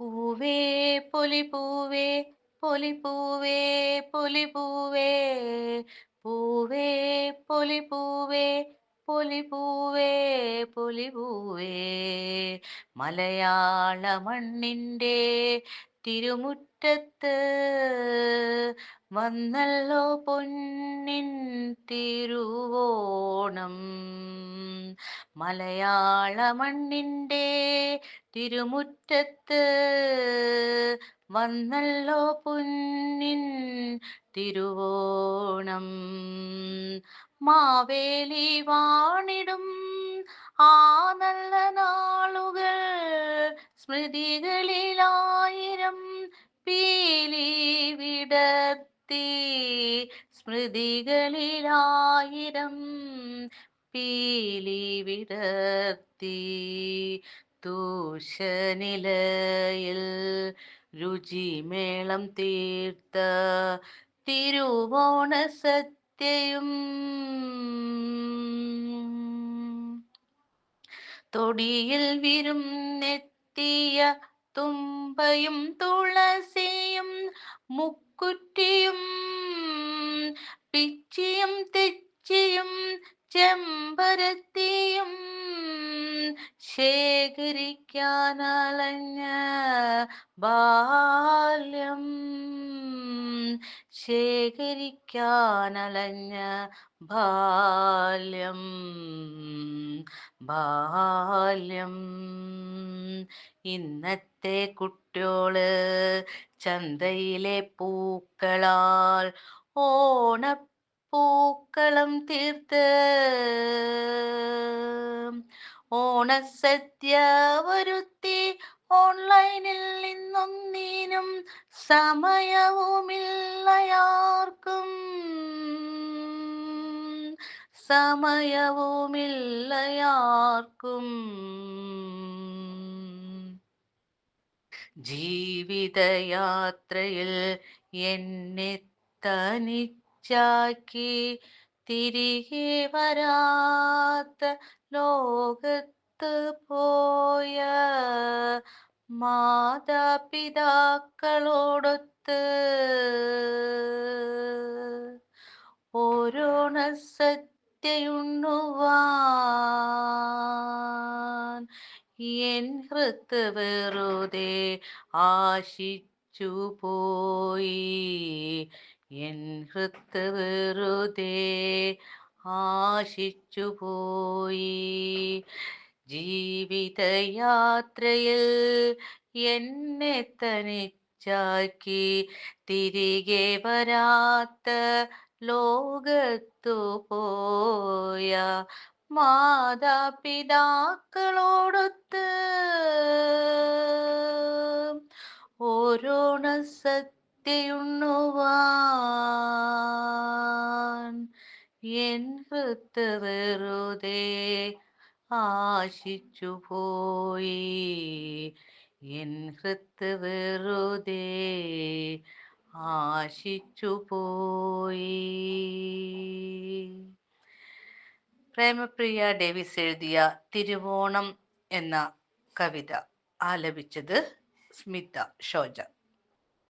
പൂവേ പൊലി പൂവേ പൊലി പൂവേ പൊലി പൂവേ പൂവേ പൊലി പൂവേ പൊലി പൂവേ പൊലി പൂവേ മലയാള മണ്ണിന്റെ തിരുമുറ്റത്ത് വന്നല്ലോ പൊന്നിൻ തിരുവോണം. മലയാള മണ്ണിന്റെ തിരുമുറ്റത്ത് വന്നല്ലോ പൊന്നിൻ തിരുവോണം. മാവേലി വാണിടും ആ നല്ല നാളുകൾ സ്മൃതികളിലായിരം പീലി വിടർത്തി സ്മൃതികളിലായിരം പീലി വിടർത്തി തൂഷനിലയിൽ രുചിമേളം തീർത്ത തിരുവോണ സത്യയും തൊടിയിൽ വിരും നെത്തിയ തുമ്പയും തുളസിയും മുക്കുറ്റിയും ചെമ്പരത്തിയും ശേഖരിക്കാനലഞ്ഞ ബാല്യം ശേഖരിക്കാനലഞ്ഞ ബാല്യം ബാല്യം. ഇന്നത്തെ കുട്ടിയോൾ ചന്തയിലെ പൂക്കളാൽ ഓണപ്പൂക്കളം തീർത്ത്. ഓണസദ്യ വരുത്തി ഓൺലൈനിൽ നിന്നൊന്നിനും സമയവുമില്ലയാർക്കും. സമയവുമില്ലയാർക്കും. ജീവിതയാത്രയിൽ എന്നെ തനിച്ചാക്കി തിരികെ വരാത്ത ലോകത്ത് പോയ മാതാപിതാക്കളോടൊത്ത് ഓരോണ സത്യയുണ്ണുവാൻ എൻ ഹൃത്ത് വെറുതെ ആശിച്ചു പോയി. എൻ ഹൃത്ത് വെറുതെ ആശിച്ചു പോയി. ജീവിതയാത്രയിൽ എന്നെ തനിച്ചാക്കി തിരികെ വരാത്ത ലോകത്തു പോയ മാതാപിതാക്കളോടൊത്ത് ഓരോണ സത്യയുണ്ണുവാൻ എൻ ആശിച്ചു പോയി. എൻ ഹൃത്ത് വെറുതെ ആശിച്ചു പോയി. പ്രേമപ്രിയ ഡേവിസ് എഴുതിയ തിരുവോണം എന്ന കവിത ആലപിച്ചത് സ്മിത ഷോജ.